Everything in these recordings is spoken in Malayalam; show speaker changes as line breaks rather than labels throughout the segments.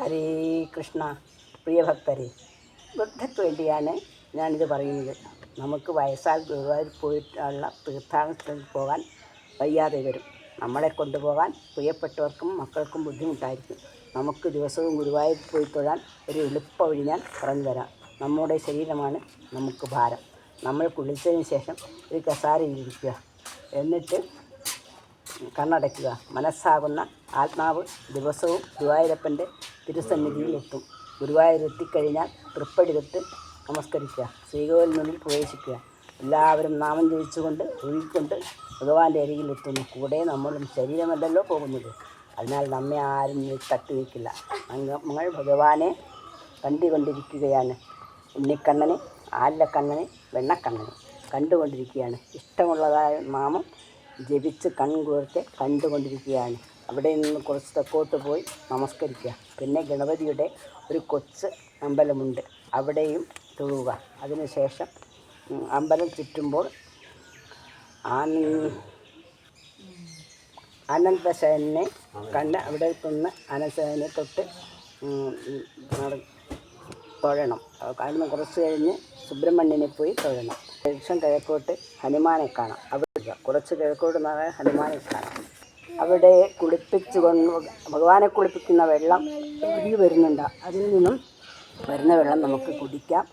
ഹരേ കൃഷ്ണ പ്രിയഭക്തരെ വൃദ്ധയ്ക്ക് വേണ്ടിയാണ് ഞാനിത് പറയുന്നത്. നമുക്ക് വയസ്സാൽ ഗുരുവായൂർ പോയിട്ടുള്ള തീർത്ഥാടനത്തിൽ പോകാൻ വയ്യാതെ വരും. നമ്മളെ കൊണ്ടുപോകാൻ പ്രിയപ്പെട്ടവർക്കും മക്കൾക്കും ബുദ്ധിമുട്ടായിരിക്കും. നമുക്ക് ദിവസവും ഗുരുവായൂർ പോയി തൊഴാൻ ഒരു എളുപ്പ വഴി ഞാൻ പറഞ്ഞു തരാം. നമ്മുടെ ശരീരമാണ് നമുക്ക് ഭാരം. നമ്മൾ കുളിച്ചതിന് ശേഷം ഒരു കസാരയിലിരിക്കുക. എന്നിട്ട് കണ്ണടയ്ക്കുക. മനസ്സാകുന്ന ആത്മാവ് ദിവസവും ഗുരുവായൂരപ്പന്റെ തിരുസന്നിധിയിൽ എത്തും ഗുരുവായൂർ എത്തിക്കഴിഞ്ഞാൽ തൃപ്പടിതെട്ട് നമസ്കരിക്കുക. ശ്രീകോവിലിനുള്ളിൽ പ്രവേശിക്കുക. എല്ലാവരും നാമം ജപിച്ചുകൊണ്ട് ഒഴുകിക്കൊണ്ട് ഭഗവാന്റെ അരികിൽ എത്തുന്നു കൂടെ നമ്മളും ശരീരമല്ലല്ലോ പോകുന്നത്. അതിനാൽ നമ്മെ ആരും തട്ടി വയ്ക്കില്ല നമ്മൾ ഭഗവാനെ കണ്ടുകൊണ്ടിരിക്കുകയാണ്. ഉണ്ണിക്കണ്ണനെ ആലിലക്കണ്ണനെ വെണ്ണക്കണ്ണനെ കണ്ടുകൊണ്ടിരിക്കുകയാണ്. ഇഷ്ടമുള്ളതായ നാമം ജപിച്ച് കൺകുളർത്ത് കണ്ടുകൊണ്ടിരിക്കുകയാണ്. അവിടെ നിന്ന് കുറച്ച് തെക്കോട്ട് പോയി നമസ്കരിക്കുക. പിന്നെ ഗണപതിയുടെ ഒരു കൊച്ച് അമ്പലമുണ്ട്. അവിടെയും തൊഴുക. അതിനുശേഷം അമ്പലം ചുറ്റുമ്പോൾ അനന്തശയനെ കണ്ട് അവിടെ നിന്ന് അനന്തശയനെ തൊട്ട് തൊഴണം. കാരണം കുറച്ച് കഴിഞ്ഞ് സുബ്രഹ്മണ്യനെ പോയി തൊഴണം. ശേഷം കിഴക്കോട്ട് ഹനുമാനെ കാണാം. അവിടെ കുറച്ച് കിഴക്കോട്ട് നിറയെ ഹനുമാനെ കാണാം അവിടെ കുളിപ്പിച്ച് കൊണ്ട് ഭഗവാനെ കുളിപ്പിക്കുന്ന വെള്ളം ഒഴുകി വരുന്നുണ്ട്. അതിൽ നിന്നും വരുന്ന വെള്ളം നമുക്ക് കുടിക്കാം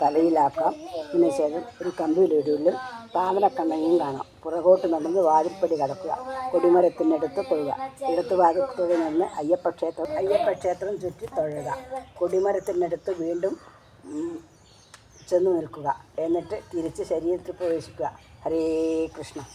തലയിലാക്കാം. പിന്നെ ശേഷം ഒരു കമ്പിയിലൊരുള്ളിൽ താമരക്കണ്ണയും കാണാം. പുറകോട്ട് നടന്ന് വാതിൽപ്പടി കടക്കുക കൊടിമരത്തിനടുത്ത് തൊഴുക ഇടത്ത് ഭാഗത്ത് നിന്ന് അയ്യപ്പ ക്ഷേത്രം അയ്യപ്പ ക്ഷേത്രം ചുറ്റി തൊഴുക കൊടിമരത്തിനടുത്ത് വീണ്ടും ചെന്ന് നിൽക്കുക. എന്നിട്ട് തിരിച്ച് ശരീരത്തിൽ പ്രവേശിക്കുക. ഹരേ കൃഷ്ണ.